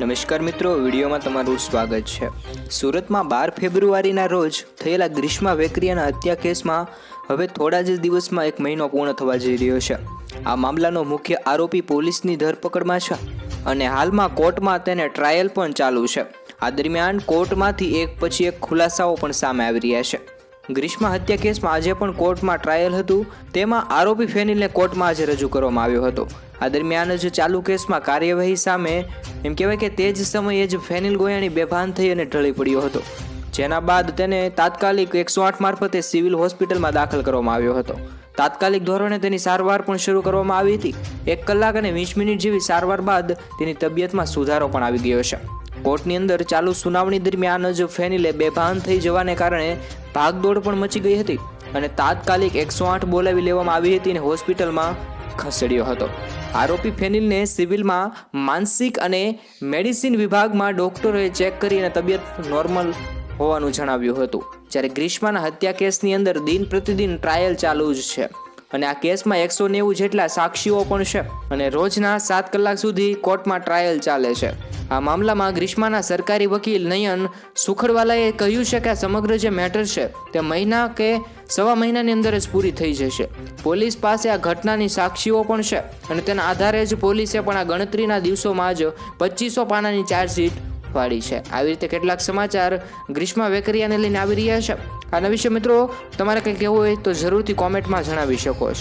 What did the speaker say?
નમસ્કાર મિત્રો, વિડીયોમાં તમારું સ્વાગત છે. સુરતમાં બાર ફેબ્રુઆરીના રોજ થયેલા ગ્રીષ્મા વેકરિયાના હત્યા કેસમાં હવે થોડા જ દિવસમાં એક મહિનો પૂર્ણ થવા જઈ રહ્યો છે. આ મામલાનો મુખ્ય આરોપી પોલીસની ધરપકડમાં છે અને હાલમાં કોર્ટમાં તેને ટ્રાયલ પણ ચાલુ છે. આ દરમિયાન કોર્ટમાંથી એક પછી એક ખુલાસાઓ પણ સામે આવી રહ્યા છે. ગ્રીષ્મા હત્યા કેસમાં આજે પણ કોર્ટમાં ટ્રાયલ હતું. તેમાં આરોપી ફેનિલને કોર્ટમાં આજે રજૂ કરવામાં આવ્યો હતો. આ દરમિયાન જ ચાલુ કેસમાં કાર્યવાહી સામે એમ કહેવાય કે તે જ સમયે જ ફેનિલ ગોયાણી બેભાન થઈ અને ઢળી પડ્યો હતો. જેના બાદ તેને તાત્કાલિક એકસો આઠ મારફતે સિવિલ હોસ્પિટલમાં દાખલ કરવામાં આવ્યો હતો. તાત્કાલિક ધોરણે તેની સારવાર પણ શરૂ કરવામાં આવી હતી. એક કલાક અને વીસ મિનિટ જેવી સારવાર બાદ તેની તબિયતમાં સુધારો પણ આવી ગયો છે. કોર્ટની અંદર ચાલુ સુનાવણી દરમિયાન જ ફેનિલે બેભાન થઈ જવાને કારણે ભાગદોડ પણ મચી ગઈ હતી અને તાત્કાલિક એકસો આઠ બોલાવી લેવામાં આવી હતી અને હોસ્પિટલમાં ખસેડ્યો હતો. આરોપી ફેનિલને સિવિલમાં માનસિક અને મેડિસિન વિભાગમાં ડોક્ટરોએ ચેક કરી અને તબિયત નોર્મલ હોવાનું જણાવ્યું હતું. જ્યારે ગ્રીષ્માના હત્યા કેસની અંદર દિન પ્રતિદિન ટ્રાયલ ચાલુ જ છે. અને આ કેસમાં એકસો નેવું જેટલા સાક્ષીઓ પણ છે. અને રોજના સાત કલાક સુધી કોર્ટમાં ટ્રાયલ ચાલે છે. આ મામલામાં ગ્રીષ્માના સરકારી વકીલ નયન સુખડવાલાએ કહ્યું છે કે આ સમગ્ર જે મેટર છે તે મહિના કે સવા મહિનાની અંદર જ પૂરી થઈ જશે. પોલીસ પાસે આ ઘટનાની સાક્ષીઓ પણ છે અને તેના આધારે જ પોલીસે પણ આ ગણતરીના દિવસોમાં જ પચીસો પાનાની ચાર્જશીટ વાળી છે. આવી રીતે કેટલાક સમાચાર ગ્રીષ્મા વેકરિયાને લઈને આવી રહ્યા છે. આના વિશે મિત્રો તમારે કંઈ કહેવું હોય તો જરૂરથી કોમેન્ટમાં જણાવી શકો છો.